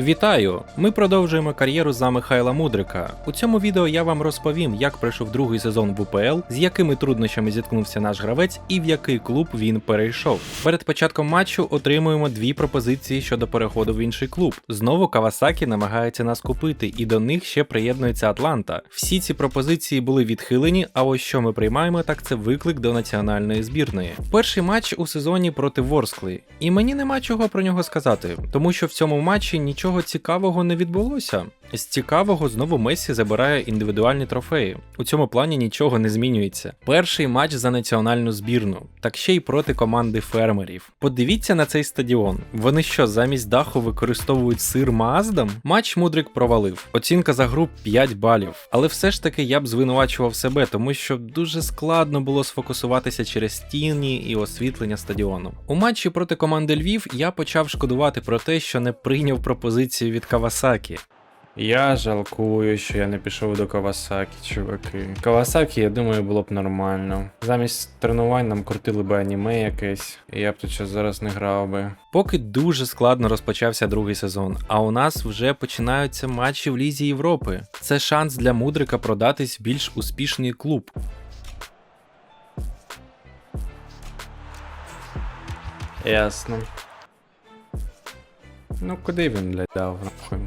Вітаю! Ми продовжуємо кар'єру за Михайла Мудрика. У цьому відео я вам розповім, як пройшов другий сезон в УПЛ, з якими труднощами зіткнувся наш гравець і в який клуб він перейшов. Перед початком матчу отримуємо дві пропозиції щодо переходу в інший клуб. Знову Кавасакі намагається нас купити, і до них ще приєднується Атланта. Всі ці пропозиції були відхилені. А ось що ми приймаємо, так це виклик до національної збірної. Перший матч у сезоні проти Ворскли, і мені нема чого про нього сказати, тому що в цьому матчі нічого цікавого не відбулося. З цікавого знову Месі забирає індивідуальні трофеї. У цьому плані нічого не змінюється. Перший матч за національну збірну, так ще й проти команди фермерів. Подивіться на цей стадіон. Вони що, замість даху використовують сир Маздам? Матч Мудрик провалив. Оцінка за гру 5 балів. Але все ж таки я б звинувачував себе, тому що дуже складно було сфокусуватися через тіні і освітлення стадіону. У матчі проти команди Львів я почав шкодувати про те, що не прийняв пропозицію від Кавасакі. Я жалкую, що я не пішов до Кавасакі, чуваки. Кавасакі, я думаю, було б нормально. Замість тренувань нам крутили би аніме якесь, і я б тут щось зараз не грав би. Поки дуже складно розпочався другий сезон, а у нас вже починаються матчі в Лізі Європи. Це шанс для мудрика продатись в більш успішний клуб. Ясно. Ну, куди він, блядь, дав, нахуй?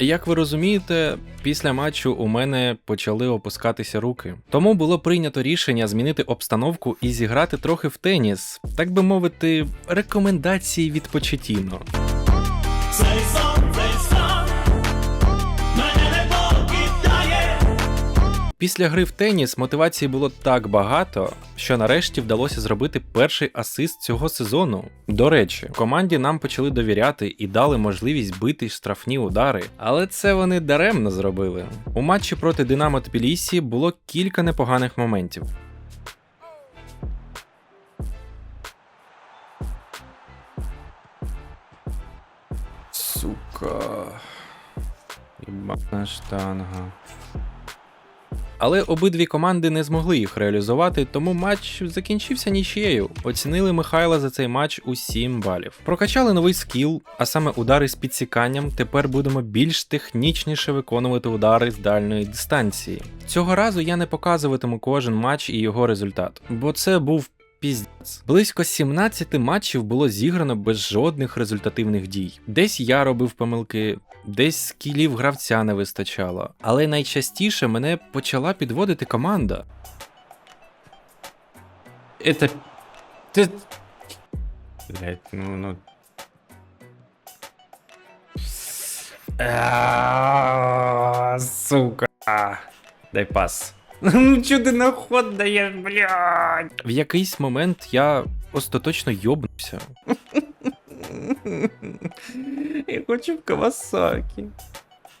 Як ви розумієте, після матчу у мене почали опускатися руки. Тому було прийнято рішення змінити обстановку і зіграти трохи в теніс, так би мовити, рекомендації від Почетіно. Після гри в теніс мотивації було так багато, що нарешті вдалося зробити перший асист цього сезону. До речі, команді нам почали довіряти і дали можливість бити штрафні удари, але це вони даремно зробили. У матчі проти Динамо Тбілісі було кілька непоганих моментів. Сука. Єбана штанга. Але обидві команди не змогли їх реалізувати, тому матч закінчився нічією. Оцінили Михайла за цей матч у 7 балів. Прокачали новий скіл, а саме удари з підсіканням. Тепер будемо більш технічніше виконувати удари з дальної дистанції. Цього разу я не показуватиму кожен матч і його результат, бо це був Піздець. Близько 17 матчів було зіграно без жодних результативних дій. Десь я робив помилки, десь скілів гравця не вистачало. Але найчастіше мене почала підводити команда. Это... Ти... Блять, ну, ну... Сука. Дай пас. Ну чого ти на ход даєш, блядь? В якийсь момент я остаточно йобнувся. Я хочу в Кавасакі.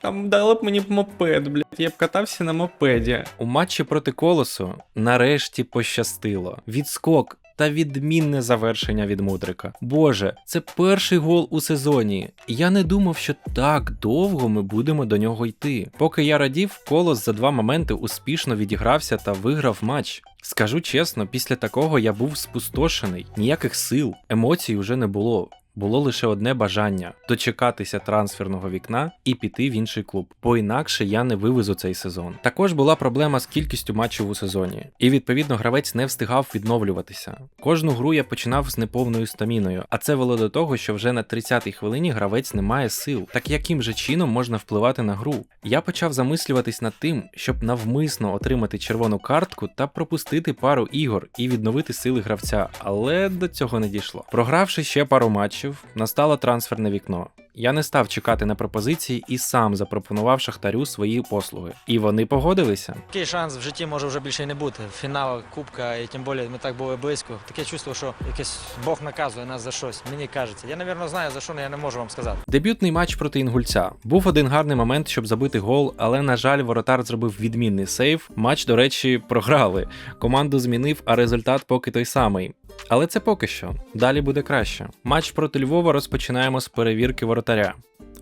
Там дали б мені мопед, блядь, я б катався на мопеді. У матчі проти колосу нарешті пощастило. Відскок та відмінне завершення від мудрика. Боже, це перший гол у сезоні. Я не думав, що так довго ми будемо до нього йти. Поки я радів, колос за два моменти успішно відігрався та виграв матч. Скажу чесно, після такого я був спустошений, ніяких сил, емоцій уже не було. Було лише одне бажання дочекатися трансферного вікна і піти в інший клуб, бо інакше я не вивезу цей сезон. Також була проблема з кількістю матчів у сезоні, і відповідно гравець не встигав відновлюватися. Кожну гру я починав з неповною стаміною, а це вело до того, що вже на 30-й хвилині гравець не має сил. Так яким же чином можна впливати на гру? Я почав замислюватись над тим, щоб навмисно отримати червону картку та пропустити пару ігор і відновити сили гравця, але до цього не дійшло. Програвши ще пару матчів, настало трансферне вікно. Я не став чекати на пропозиції і сам запропонував Шахтарю свої послуги. І вони погодилися. Такий шанс в житті може вже більше не бути. Фінал, кубка, і тим більше ми так були близько. Таке чувство, що якесь Бог наказує нас за щось. Мені кажеться. Я, напевно, знаю за що, але я не можу вам сказати. Дебютний матч проти інгульця. Був один гарний момент, щоб забити гол, але на жаль, воротар зробив відмінний сейв. Матч, до речі, програли. Команду змінив, а результат поки той самий. Але це поки що. Далі буде краще. Матч проти Львова розпочинаємо з перевірки воротаря.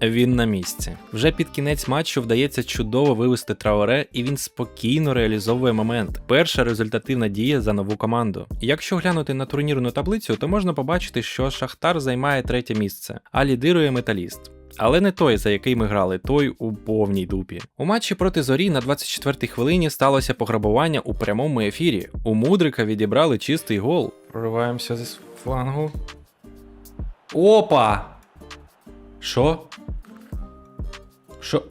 Він на місці. Вже під кінець матчу вдається чудово вивести Траоре, і він спокійно реалізовує момент. Перша результативна дія за нову команду. Якщо глянути на турнірну таблицю, то можна побачити, що Шахтар займає третє місце, а лідирує металіст. Але не той, за який ми грали, той у повній дупі. У матчі проти зорі на 24-й хвилині сталося пограбування у прямому ефірі. У Мудрика відібрали чистий гол. Прориваємося з флангу. Опа! Що? Що?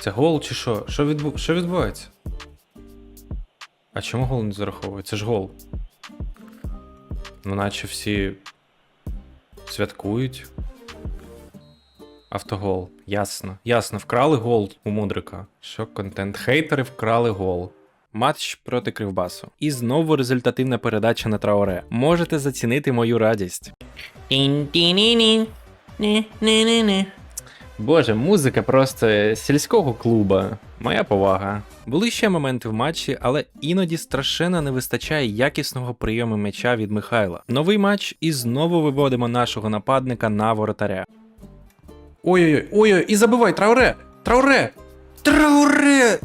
Це гол чи що? Що, відбу... що відбувається? А чому гол не зараховує? Це ж гол. Ну, наче всі святкують. Автогол. Ясно. Ясно, вкрали гол у Мудрика. Що контент? Хейтери вкрали гол. Матч проти Кривбасу. І знову результативна передача на Траоре. Можете зацінити мою радість. Боже, музика просто сільського клуба. Моя повага. Були ще моменти в матчі, але іноді страшенно не вистачає якісного прийому м'яча від Михайла. Новий матч і знову виводимо нашого нападника на воротаря. Ой-ой-ой, ой-ой, і забивай, Трауре! Трауре! Трауре!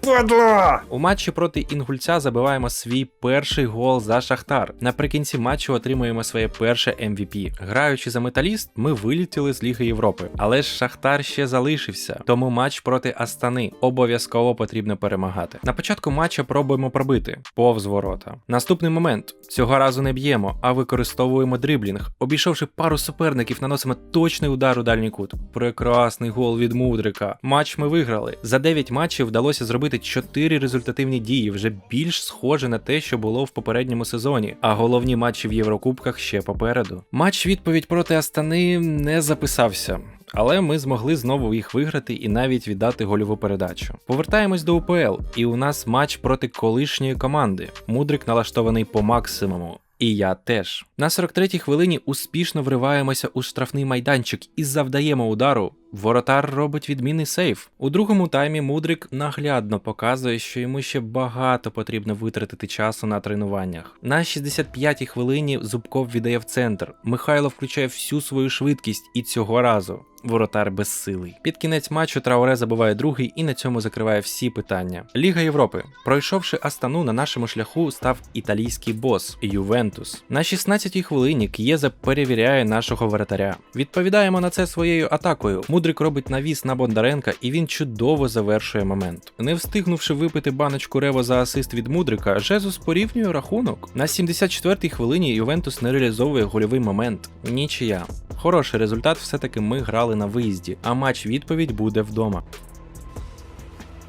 Падла! У матчі проти Інгульця забиваємо свій перший гол за Шахтар. Наприкінці матчу отримуємо своє перше MVP. Граючи за металіст, ми вилітіли з Ліги Європи. Але ж Шахтар ще залишився, тому матч проти Астани обов'язково потрібно перемагати. На початку матча пробуємо пробити повз ворота. Наступний момент цього разу не б'ємо, а використовуємо дриблінг. Обійшовши пару суперників, наносимо точний удар у дальній кут. Прекрасний гол від Мудрика. Матч ми виграли. За 9 матчів вдалося зробити 4 результативні дії, вже більш схоже на те, що було в попередньому сезоні. А головні матчі в Єврокубках ще попереду. Матч відповідь проти Астани не записався. Але ми змогли знову їх виграти і навіть віддати гольову передачу. Повертаємось до УПЛ, і у нас матч проти колишньої команди. Мудрик налаштований по максимуму. І я теж. На 43-й хвилині успішно вриваємося у штрафний майданчик і завдаємо удару. Воротар робить відмінний сейф. У другому таймі Мудрик наглядно показує, що йому ще багато потрібно витратити часу на тренуваннях. На 65-й хвилині Зубков віддає в центр. Михайло включає всю свою швидкість і цього разу. Воротар безсилий. Під кінець матчу Трауре забиває другий і на цьому закриває всі питання. Ліга Європи. Пройшовши Астану, на нашому шляху став італійський бос Ювентус. На 16-й хвилині К'єза перевіряє нашого воротаря. Відповідаємо на це своєю атакою. Мудрик робить навіс на Бондаренка, і він чудово завершує момент. Не встигнувши випити баночку Рево за асист від Мудрика, Жезус порівнює рахунок. На 74-й хвилині Ювентус не реалізовує гольовий момент. Нічия. Хороший результат, все-таки ми грали на виїзді, а матч відповідь буде вдома.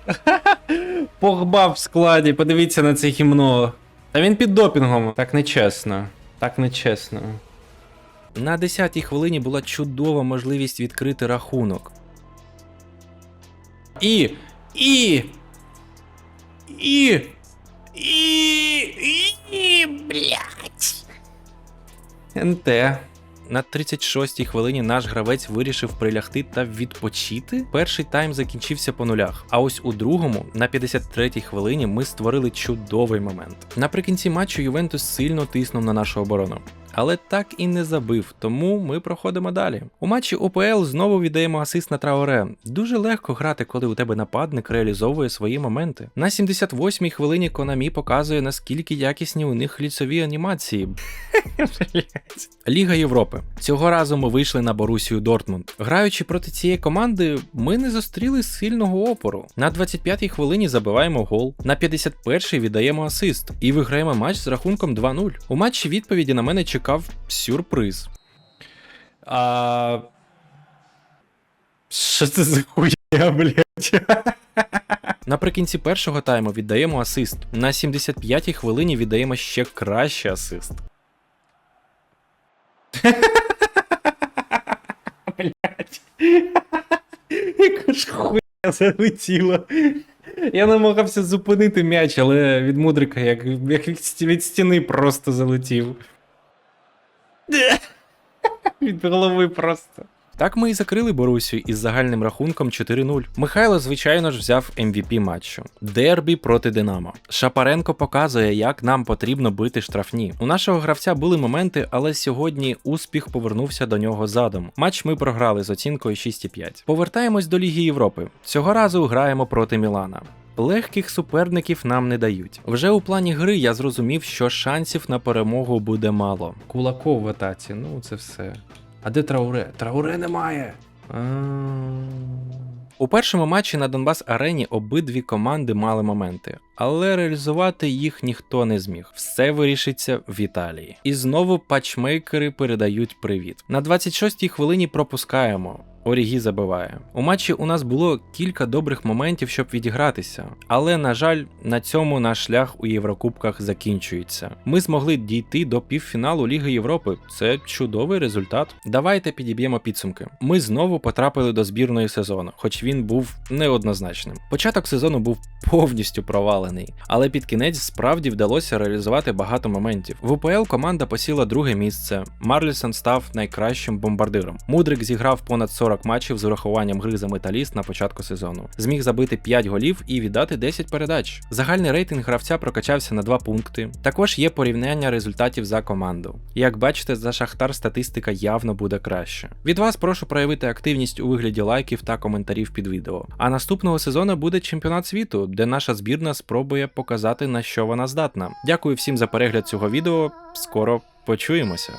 Погба в складі, подивіться на це гімно. Та він під допінгом. Так нечесно. Так нечесно. На 10-й хвилині була чудова можливість відкрити рахунок. І. І. І. І. І. Блять. НТ. На 36-й хвилині наш гравець вирішив прилягти та відпочити. Перший тайм закінчився по нулях. А ось у другому, на 53-й хвилині, ми створили чудовий момент. Наприкінці матчу Ювентус сильно тиснув на нашу оборону. Але так і не забив, тому ми проходимо далі. У матчі ОПЛ знову віддаємо асист на Траоре. Дуже легко грати, коли у тебе нападник реалізовує свої моменти. На 78-й хвилині Konami показує наскільки якісні у них ліцеві анімації. Ліга Європи. Цього разу ми вийшли на Борусію Дортмунд. Граючи проти цієї команди, ми не зустріли сильного опору. На 25-й хвилині забиваємо гол, на 51-й віддаємо асист і виграємо матч з рахунком 2-0. У матчі відповіді на мене чекав сюрприз. А... Що це за хуя, блядь? Наприкінці першого тайму віддаємо асист. На 75-й хвилині віддаємо ще кращий асист. Блять. Яка ж хуйня залетіла. Я намагався зупинити м'яч, але від мудрика як, як від стіни просто залетів. Від голови просто. Так ми і закрили Борусю із загальним рахунком 4-0. Михайло, звичайно ж, взяв MVP матчу. Дербі проти Динамо. Шапаренко показує, як нам потрібно бити штрафні. У нашого гравця були моменти, але сьогодні успіх повернувся до нього задом. Матч ми програли з оцінкою 6,5. Повертаємось до Ліги Європи. Цього разу граємо проти Мілана. Легких суперників нам не дають. Вже у плані гри я зрозумів, що шансів на перемогу буде мало. Кулаков в атаці, ну це все. А де Трауре? Трауре немає. У першому матчі на Донбас Арені обидві команди мали моменти, але реалізувати їх ніхто не зміг. Все вирішиться в Італії. І знову патчмейкери передають привіт. На 26-й хвилині пропускаємо. Орігі забиває. У матчі у нас було кілька добрих моментів, щоб відігратися, але на жаль, на цьому наш шлях у Єврокубках закінчується. Ми змогли дійти до півфіналу Ліги Європи. Це чудовий результат. Давайте підіб'ємо підсумки. Ми знову потрапили до збірної сезону, хоч він був неоднозначним. Початок сезону був повністю провалений, але під кінець справді вдалося реалізувати багато моментів. В УПЛ команда посіла друге місце. Марлісон став найкращим бомбардиром. Мудрик зіграв понад 40 матчів з урахуванням гри за металіст на початку сезону. Зміг забити 5 голів і віддати 10 передач. Загальний рейтинг гравця прокачався на 2 пункти. Також є порівняння результатів за команду. Як бачите, за Шахтар статистика явно буде краще. Від вас прошу проявити активність у вигляді лайків та коментарів під відео. А наступного сезону буде чемпіонат світу, де наша збірна спробує показати на що вона здатна. Дякую всім за перегляд цього відео. Скоро почуємося.